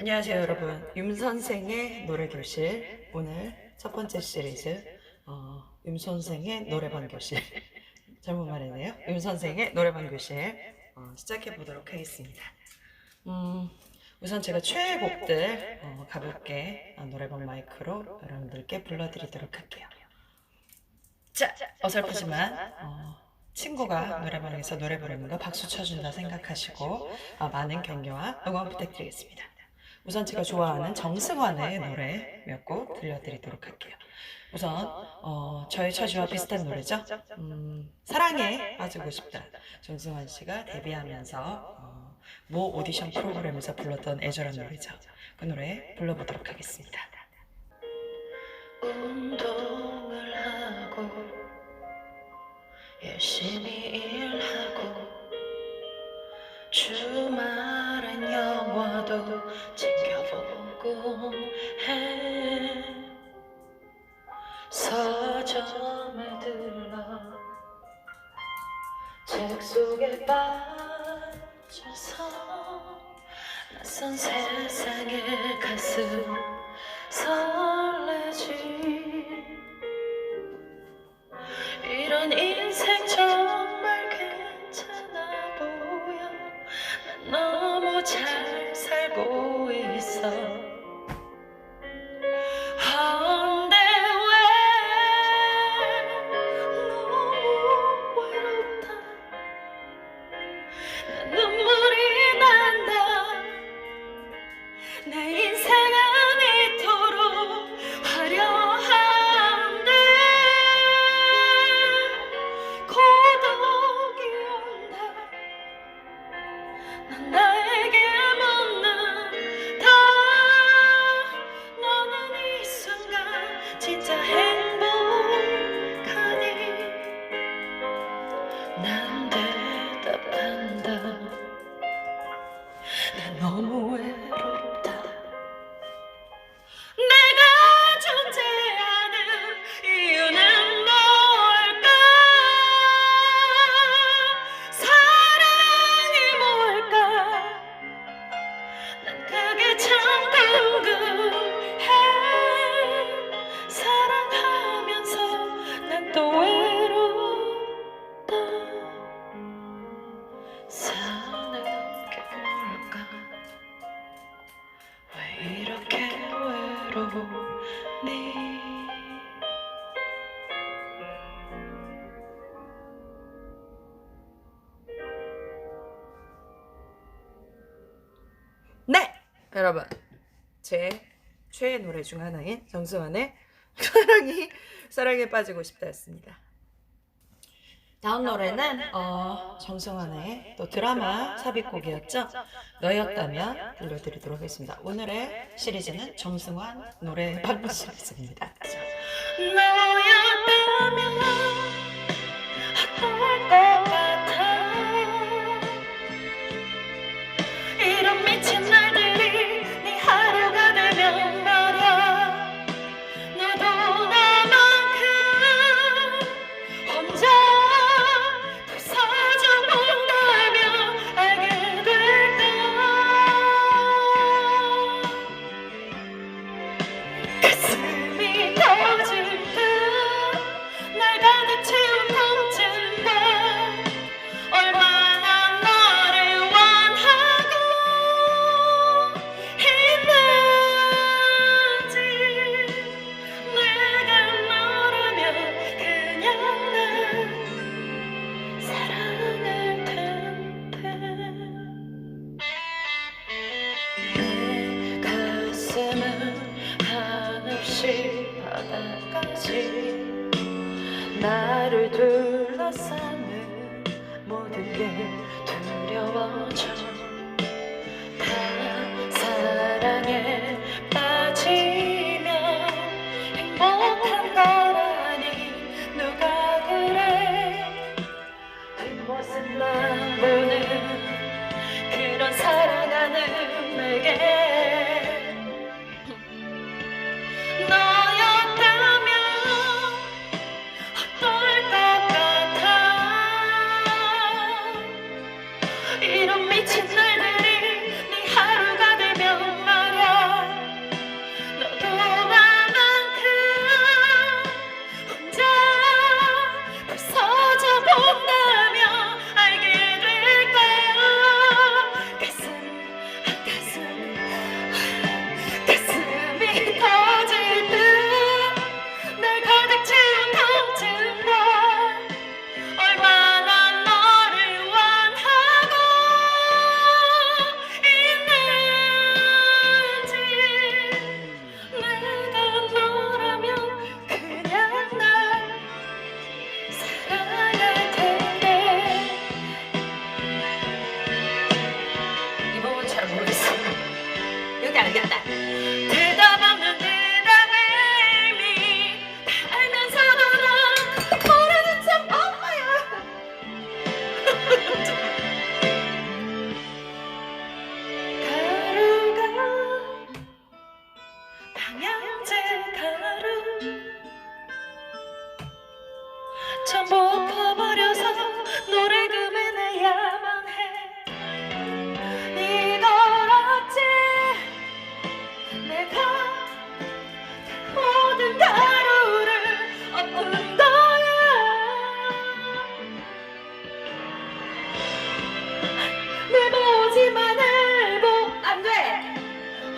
안녕하세요 여러분. 윤선생의 노래교실. 오늘 첫 번째 시리즈 어, 윤선생의 노래방 교실. 잘못 말했네요. 윤선생의 노래방 교실. 어, 시작해 보도록 하겠습니다. 음, 우선 제가 최애 곡들 어, 가볍게 어, 노래방 마이크로 여러분들께 불러드리도록 할게요. 자 어설프지만 어, 친구가 노래방에서 노래 부르는 거 박수 쳐준다 생각하시고 어, 많은 격려와 응원 부탁드리겠습니다. 우선 제가 좋아하는 정승환의 노래 몇 곡 들려드리도록 할게요. 우선 어, 저의 처지와 비슷한 노래죠. 음, 사랑에 빠지고 싶다. 정승환 씨가 데뷔하면서 어, 모 오디션 프로그램에서 불렀던 애절한 노래죠. 그 노래 불러보도록 하겠습니다. 운동을 하고 열심히 일 해 서점에 들러 책 속에 빠져서 낯선 세상에 가슴 설 여러분 제 최애 노래 중 하나인 정수환의 사랑이 사랑에 빠지고 싶다였습니다. 다음 노래는 어, 정승환의 또 드라마 삽입곡이었죠. 너였다면 들려드리도록 하겠습니다. 오늘의 시리즈는 정승환 노래 발표 시리즈입니다. 너였다면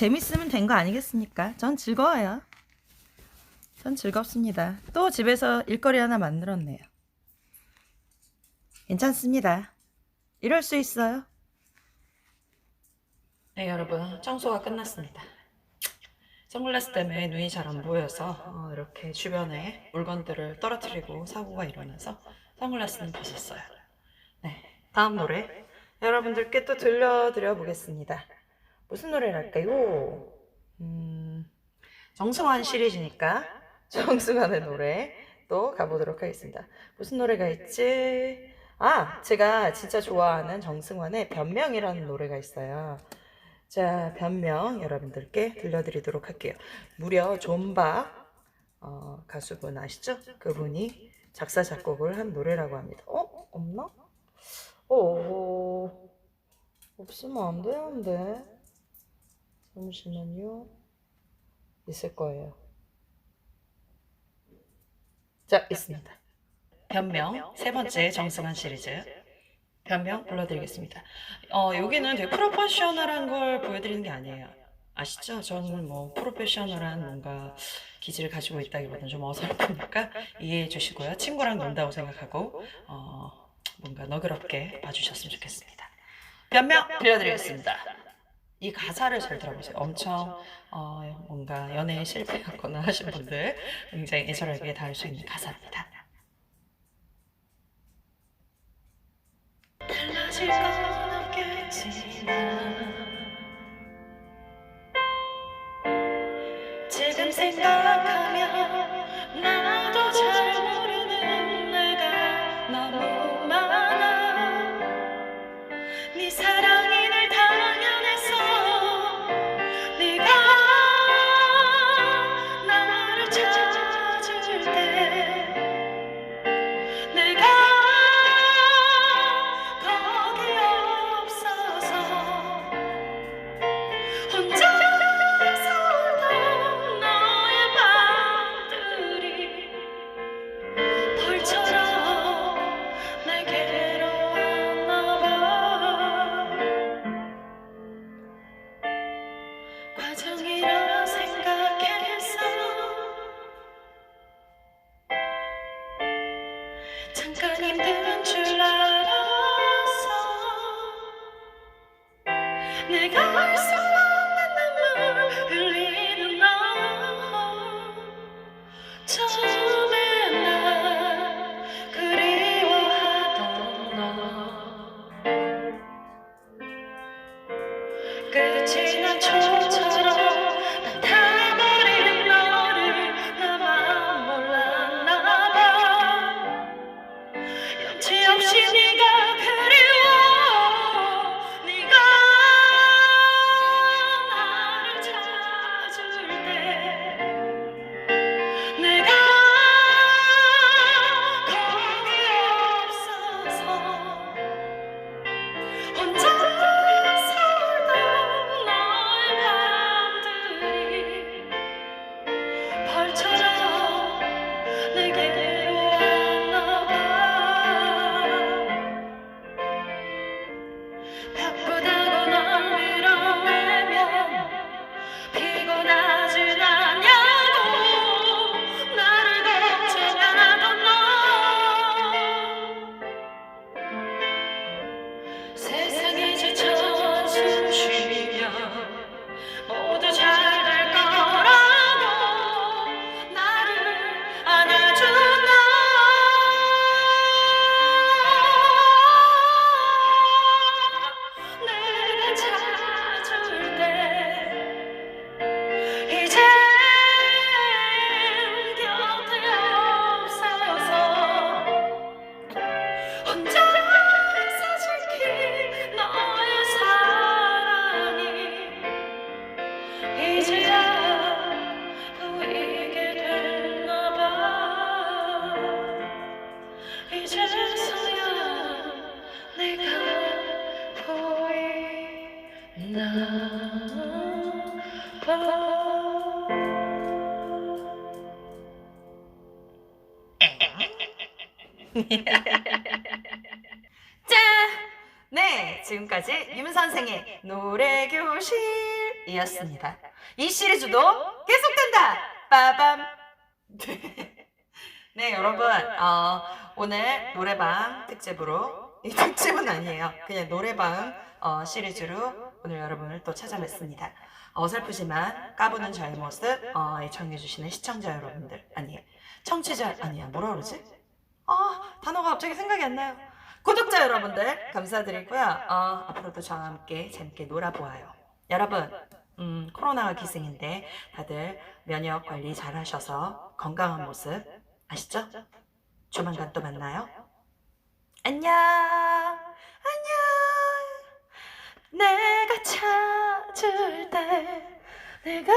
재밌으면 된 거 아니겠습니까? 전 즐거워요. 전 즐겁습니다. 또 집에서 일거리 하나 만들었네요. 괜찮습니다. 이럴 수 있어요. 네, 여러분. 청소가 끝났습니다. 선글라스 때문에 눈이 잘 안 보여서 어, 이렇게 주변에 물건들을 떨어뜨리고 사고가 일어나서 선글라스는 벗었어요. 네, 다음 노래 여러분들께 또 들려드려 보겠습니다. 무슨 노래를 할까요? 음, 정승환 시리즈니까 정승환의 노래 또 가보도록 하겠습니다. 무슨 노래가 있지? 아, 제가 진짜 좋아하는 정승환의 변명이라는 노래가 있어요. 자, 변명 여러분들께 들려드리도록 할게요. 무려 존바 어, 가수분 아시죠? 그분이 작사 작곡을 한 노래라고 합니다. 어? 없나? 어, 없으면 안 되는데. 잠시만요. 있을 거예요. 자, 있습니다. 변명 세 번째 정승환 시리즈 변명 불러드리겠습니다. 어, 여기는 되게 프로페셔널한 걸 보여드리는 게 아니에요. 아시죠? 저는 뭐 프로페셔널한 뭔가 기질을 가지고 있다기보다는 좀 어설프니까 이해해 주시고요. 친구랑 논다고 생각하고 어, 뭔가 너그럽게 봐주셨으면 좋겠습니다. 변명 들려드리겠습니다. 이 가사를 잘 들어보세요. 엄청 어, 뭔가 연애에 실패하거나 하신 분들 굉장히 애절하게 닿을 수 있는 가사입니다. 달라질 건 없겠지만 지금 생각하면 나도 잘 잠깐 힘든 줄 알았어. 내가 알수 없는 눈물 흘리는 너. 처음에 날 그리워하던 너. 끝 짠! 네, 지금까지 임 선생의 노래 교실이었습니다. 이 시리즈도 계속된다. 빠밤. 네, 여러분, 어, 오늘 노래방 특집으로 이 특집은 아니에요. 그냥 노래방 어, 시리즈로 오늘 여러분을 또 찾아뵙습니다. 어설프지만 까부는 저의 모습 어, 애청해주시는 시청자 여러분들 아니 청취자 아니야 뭐라 그러지? 아 단어가 갑자기 생각이 안 나요. 구독자 여러분들 감사드리고요. 어, 앞으로도 저와 함께 재밌게 놀아보아요. 여러분, 음, 코로나가 기승인데 다들 면역 관리 잘 하셔서 건강한 모습 아시죠? 조만간 또 만나요. 안녕, 안녕. 내가 찾을 때 내가